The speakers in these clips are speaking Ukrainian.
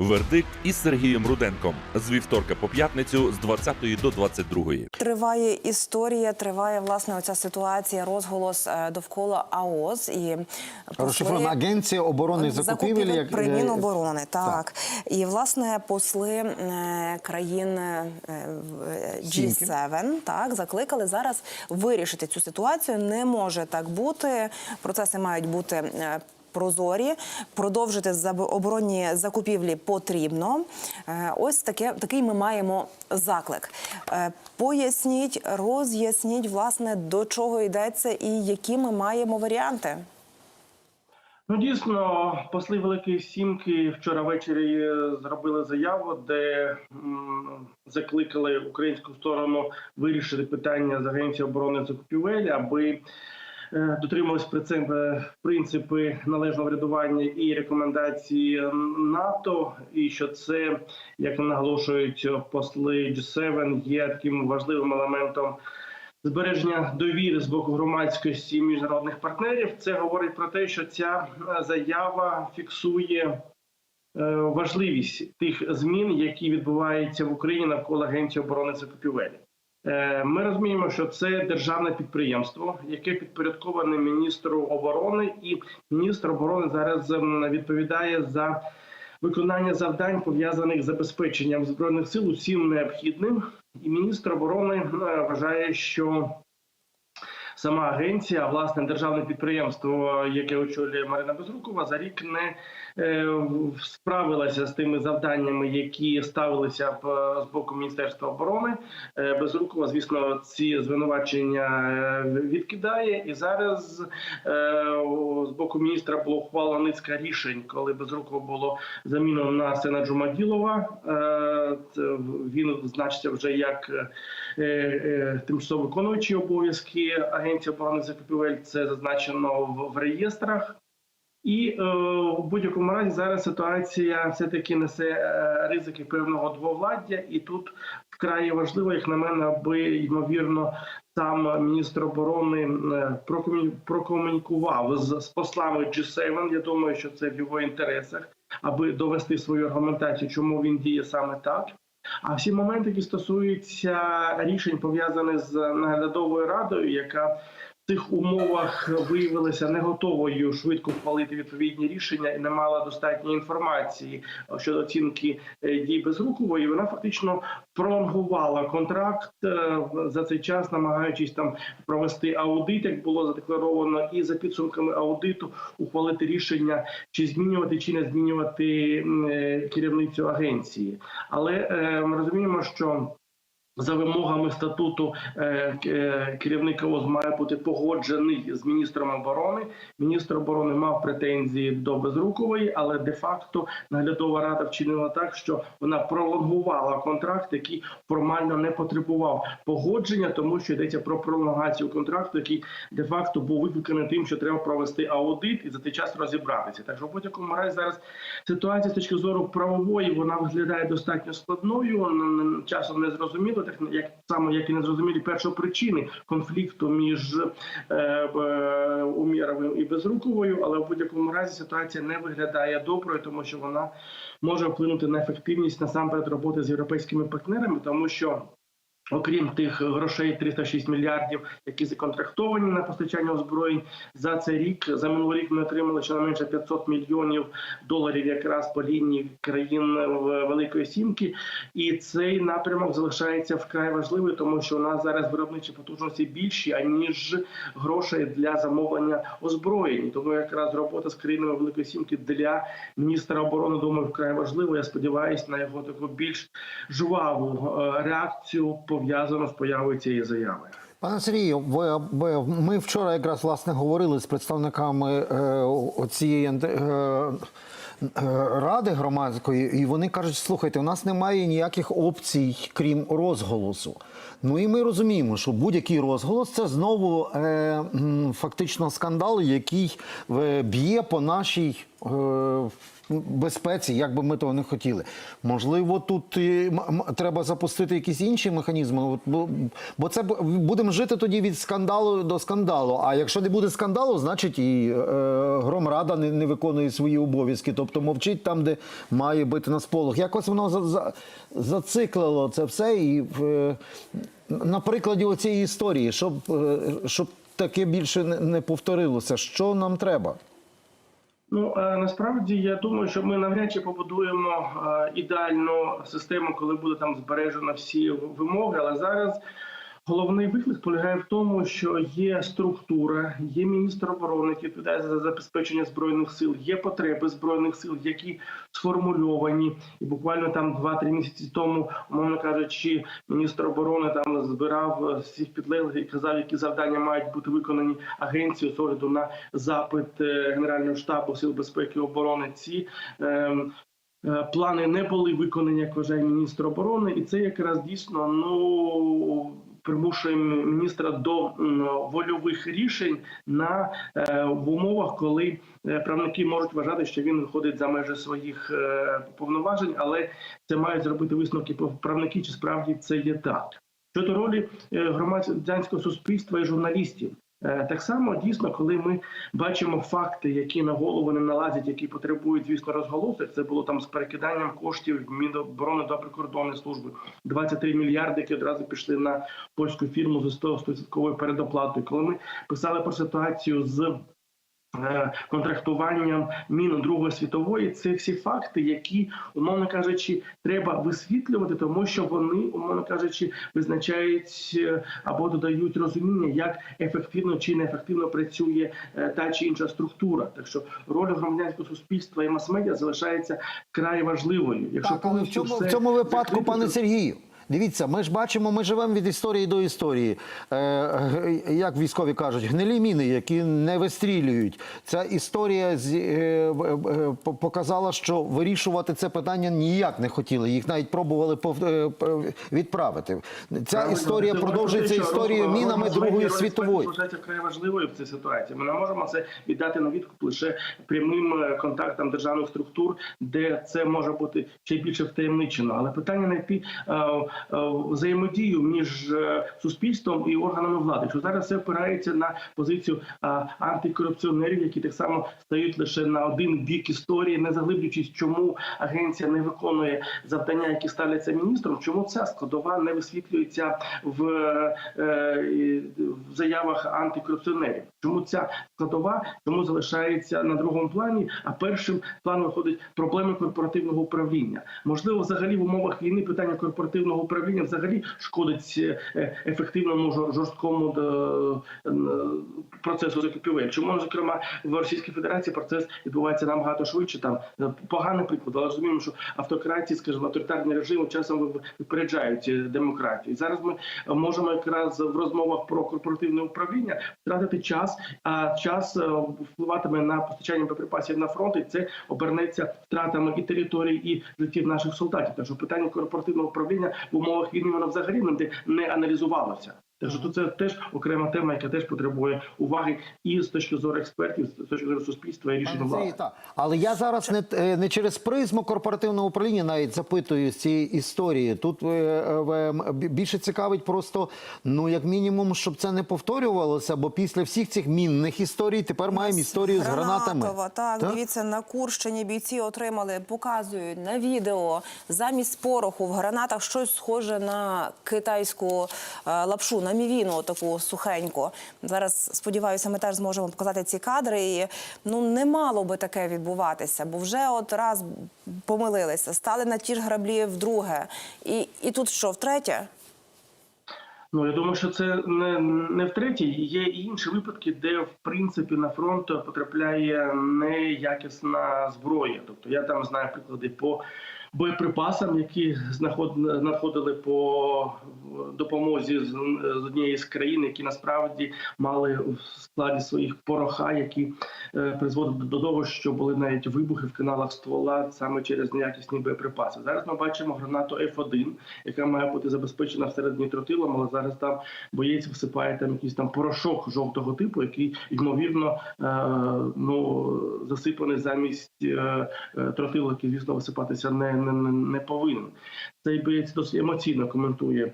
Вердикт із Сергієм Руденком з вівторка по п'ятницю з 20 до 22. Триває історія, триває власне оця ситуація, розголос е, довкола АОЗ і Розшифрована агенція оборонних закупівель, як при е, Міноборони. Так. і власне посли е, країн е, в- G7 так закликали зараз вирішити цю ситуацію. Не може так бути. Процеси мають бути. Прозорі продовжити оборонні закупівлі потрібно. Е, Ось таке такий ми маємо заклик. Е, Поясніть, роз'ясніть, власне, до чого йдеться і які ми маємо варіанти. Ну, дійсно, посли Великої Сімки вчора ввечері е, зробили заяву, де закликали українську сторону вирішити питання з Агенцією оборони закупівель, аби е, дотримувались принципи, принципи належного врядування і рекомендації НАТО, і що це, як наголошують посли G7, є таким важливим елементом збереження довіри з боку громадськості і міжнародних партнерів. Це говорить про те, що ця е, заява фіксує е, важливість тих змін, які відбуваються в Україні навколо Агенції оборони закупівель. Е, Ми розуміємо, що це державне підприємство, яке підпорядковане міністру оборони, і міністр оборони зараз ем, відповідає за виконання завдань пов'язаних з забезпеченням збройних сил усім необхідним. І міністр оборони е, вважає, що сама агенція, власне державне підприємство, яке очолює Марина Безрукова, за рік не е, справилася з тими завданнями, які ставилися з боку Міністерства оборони. Е, Безрукова, звісно, ці звинувачення е, відкидає, і зараз з боку міністра було ухвалено низка рішень, коли Безрукова було замінено на Сена Джумаділова. Він значиться вже як тимчасово виконуючий обов'язки Агенції оборони закупівель. Це зазначено в, реєстрах. І е, в будь-якому разі зараз ситуація все таки несе е, ризики певного двовладдя, і тут вкрай важливо, як на мене, аби ймовірно сам міністр оборони е, прокомунікував з, з послами G7. Я думаю, що це в його інтересах, аби довести свою аргументацію, чому він діє саме так. А всі моменти, які стосуються рішень, пов'язаних з наглядовою радою, яка цих умовах виявилася не готовою швидко ухвалити відповідні рішення і не мала достатньої інформації щодо оцінки е, дій Безрукової, вона фактично пролонгувала контракт е, за цей час, намагаючись там провести аудит, як було задекларовано, і за підсумками аудиту ухвалити рішення, чи змінювати чи не змінювати е, керівницю агенції. Але ми розуміємо, що за вимогами статуту е, е, керівник ООЗ має бути погоджений з міністром оборони. Міністр оборони мав претензії до Безрукової, але де-факто наглядова рада вчинила так, що вона пролонгувала контракт, який формально не потребував погодження, тому що йдеться про пролонгацію контракту, який де-факто був викликаний тим, що треба провести аудит і за цей час розібратися. Так що в будь-якому разі зараз ситуація з точки зору правової вона виглядає достатньо складною. Часом не зрозуміло, так як само як і не зрозумілі першопричини конфлікту між е, е, Умєровим і Безруковою, але в будь-якому разі ситуація не виглядає доброю, тому що вона може вплинути на ефективність насамперед роботи з європейськими партнерами, тому що. Окрім тих грошей 306 мільярдів, які законтрактовані на постачання озброєнь за цей рік, за минулий рік ми отримали щонайменше 500 мільйонів доларів якраз по лінії країн Великої Сімки. І цей напрямок залишається вкрай важливий, тому що у нас зараз виробничі потужності більші аніж грошей для замовлення озброєнь. Тому якраз робота з країнами Великої Сімки для міністра оборони думаю вкрай важливо. Я сподіваюся на його таку більш жваву е, реакцію пов'язану з появою цієї заяви. Пане Сергію, ми вчора якраз власне говорили з представниками е, цієї е, е, ради громадської, і вони кажуть: слухайте, у нас немає ніяких опцій, крім розголосу. Ну і ми розуміємо, що будь-який розголос це знову фактично скандал, який б'є по нашій безпеці, як би ми того не хотіли. Можливо, тут треба запустити якісь інші механізми. Бо, це будемо жити тоді від скандалу до скандалу. А якщо не буде скандалу, значить і е, громрада не, не виконує свої обов'язки, тобто мовчить там, де має бити на сполох. Якось воно за, за, зациклило це все. І е, на прикладі цієї історії, щоб, е, щоб таке більше не повторилося, що нам треба? Ну е, насправді я думаю, що ми навряд чи побудуємо е, ідеальну систему, коли буде там збережено всі вимоги. Але зараз головний виклик полягає в тому, що є структура, є міністр оборони, який відповідає за забезпечення збройних сил, є потреби збройних сил, які сформульовані, і буквально там 2-3 місяці тому, умовно кажучи, міністр оборони там збирав всіх підлеглих і казав, які завдання мають бути виконані агенцією з огляду на запит е, Генерального штабу сил безпеки і оборони. Ці ем, е, плани не були виконані, як вважає міністр оборони, і це якраз дійсно ну. Примушує міністра до вольових рішень на е, в умовах, коли е, правники можуть вважати, що він виходить за межі своїх е, повноважень, але це мають зробити висновки правники, чи справді це є так. Щодо ролі громадянського суспільства і журналістів, так само дійсно, коли ми бачимо факти, які на голову не налазять, які потребують, звісно, розголосок. Це було там з перекиданням коштів Міноборони до прикордонної служби. 23 мільярди, які одразу пішли на польську фірму з 100% передоплатою. Коли ми писали про ситуацію з е, контрактуванням мін Другої світової, це всі факти, які, умовно кажучи, треба висвітлювати, тому що вони, умовно кажучи, визначають е, або додають розуміння, як ефективно чи неефективно працює е, та чи інша структура. Так що роль громадянського суспільства і мас-медіа залишається край важливою. Якщо Так, але в цьому, все в цьому випадку, закрити, пане Сергію, дивіться, ми ж бачимо, ми живемо від історії до історії. Е, як військові кажуть, гнилі міни, які не вистрілюють. Ця історія з, е, е, по- показала, що вирішувати це питання ніяк не хотіли. Їх навіть пробували е, відправити. Ця Правильно. історія продовжується історією мінами Другої світової. вважається вкрай важливою в цій ситуації. Ми не можемо це віддати на відкуп лише прямим е, контактам державних структур, де це може бути ще більше втаємничено. Але питання знайти е, е, взаємодію між е, суспільством і органами влади. Що зараз все опирається на позицію е, антикорупціонерів, які так само стають лише на один бік історії, не заглиблюючись, чому агенція не виконує завдання, які ставляться міністром. Чому ця складова не висвітлюється в, е, в заявах антикорупціонерів? Чому ця складова чому залишається на другому плані? А першим планом виходить проблеми корпоративного управління. Можливо, взагалі в умовах війни питання корпоративного управління взагалі шкодить е, ефективному жорсткому е, е, процесу закупівель. Чому зокрема в Російській Федерації процес відбувається набагато швидше? Там е, поганий приклад, але розуміємо, що автократії, скажімо, авторитарні режими часом випереджають е, демократію. І зараз ми е, можемо якраз в розмовах про корпоративне управління втратити час, а час е, впливатиме на постачання боєприпасів на фронт, і це обернеться втратами і територій, і життів наших солдатів. Так що питання корпоративного управління в умовах війни вона взагалі не, аналізувалося. Так що це теж окрема тема, яка теж потребує уваги і з точки зору експертів, з точки зору суспільства і Сергію, влади. так. Але я зараз не, е, не через призму корпоративного управління навіть запитую з цієї історії. Тут е, е, більше цікавить просто, ну як мінімум, щоб це не повторювалося, бо після всіх цих мінних історій тепер маємо історію з гранатами. Гранатова, так, дивіться, на Курщині бійці отримали, показують на відео замість пороху в гранатах щось схоже на китайську лапшу, на мівіну таку сухеньку. Зараз сподіваюся, ми теж зможемо показати ці кадри. І ну не мало би таке відбуватися, бо вже от раз помилилися, стали на ті ж граблі вдруге. І, і тут що, втретє? Ну я думаю, що це не, не втретє. Є і інші випадки, де в принципі на фронт потрапляє неякісна зброя. Тобто я там знаю приклади по боєприпасам, які надходили по допомозі з, однієї з країн, які насправді мали в складі своїх пороха, які е, призводили до того, що були навіть вибухи в каналах ствола саме через неякісні боєприпаси. Зараз ми бачимо гранату F1, яка має бути забезпечена всередині тротилом, але зараз там боєць висипає там якийсь там порошок жовтого типу, який ймовірно е, ну засипаний замість е, тротилу, який, звісно, висипатися не, не, не, не повинен. Цей боєць досить емоційно коментує.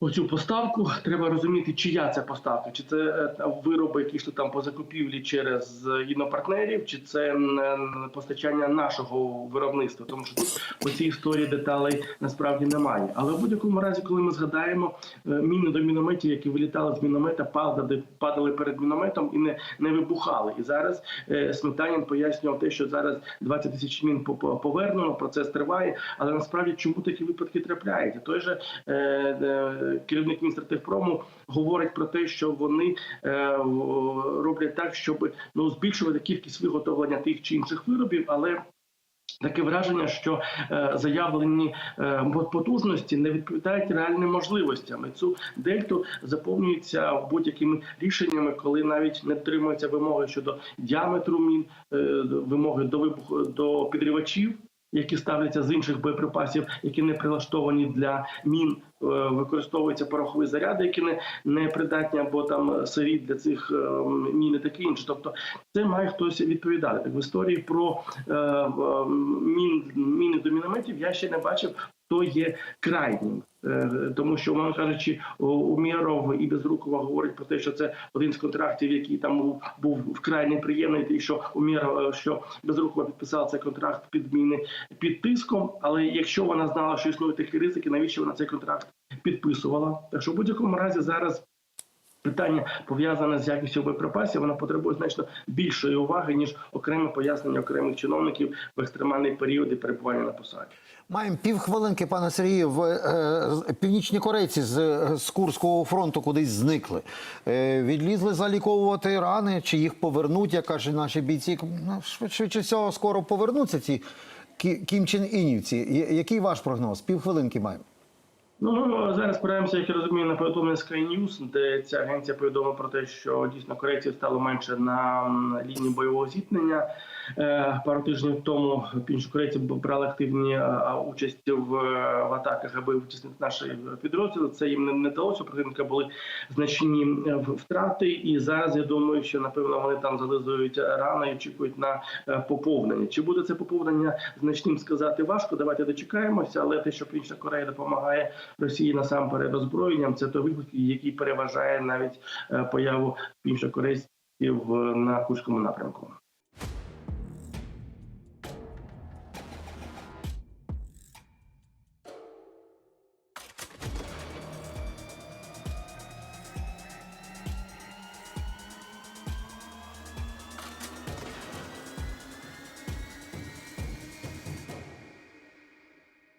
Оцю поставку треба розуміти, чия це поставка, чи це е, вироби, які йшли там по закупівлі через е, інопартнерів, чи це е, постачання нашого виробництва, тому що у цій історії деталей насправді немає. Але в будь-якому разі, коли ми згадаємо міни до мінометів, які вилітали з міномета, падали, падали перед мінометом і не, не вибухали. І зараз Сметанін пояснював те, що зараз 20 тисяч мін по- по- повернено, процес триває. Але насправді чому такі випадки трапляються? Той же керівник Мінстративпрому говорить про те, що вони е, роблять так, щоб ну збільшувати кількість виготовлення тих чи інших виробів, але Таке враження, що е, заявлені е, потужності не відповідають реальним можливостям. І Цю дельту заповнюється будь-якими рішеннями, коли навіть не дотримуються вимоги щодо діаметру мін, е, вимоги до вибуху до підривачів. Які ставляться з інших боєприпасів, які не прилаштовані для мін, е, використовуються порохові заряди, які не, не придатні або там сирі для цих е, мін і таке інше. Тобто це має хтось відповідати. Так в історії про е, мін, міни до мінометів я ще не бачив, хто є крайнім. Е, Тому що, мовно кажучи, Умєров і Безрукова говорить про те, що це один з контрактів, який там був, був вкрай неприємний, і що Умєров, е, що Безрукова підписала цей контракт підміни під тиском. Але якщо вона знала, що існують такі ризики, навіщо вона цей контракт підписувала? Так що в будь-якому разі зараз. Питання пов'язане з якістю боєприпасів, воно потребує значно більшої уваги ніж окреме пояснення окремих чиновників в екстремальний період і перебування на посаді. Маємо півхвилинки, пане Сергію. В, е, північні корейці з, е, з Курського фронту кудись зникли. Е, відлізли заліковувати рани, чи їх повернуть, як кажуть наші бійці. Ну, швидше, всього, скоро повернуться ці кі- кімчен-інівці. Який ваш прогноз? Півхвилинки маємо. Ну, зараз спираємося, як я розумію, на повідомлення Sky News, де ця агенція повідомила про те, що дійсно корейців стало менше на лінії бойового зіткнення. Е, Пару тижнів тому північні брали активні е, участь в, е, атаках, аби витіснити наші підрозділи. Це їм не, не вдалося. У противника були значні е, втрати, і зараз я думаю, що напевно вони там зализують рани і очікують на е, поповнення. Чи буде це поповнення значним сказати важко? Давайте дочекаємося, але те, що Північна Корея допомагає Росії насамперед озброєнням, це той виклик, який переважає навіть е, появу північнокорейців е, на Курському напрямку.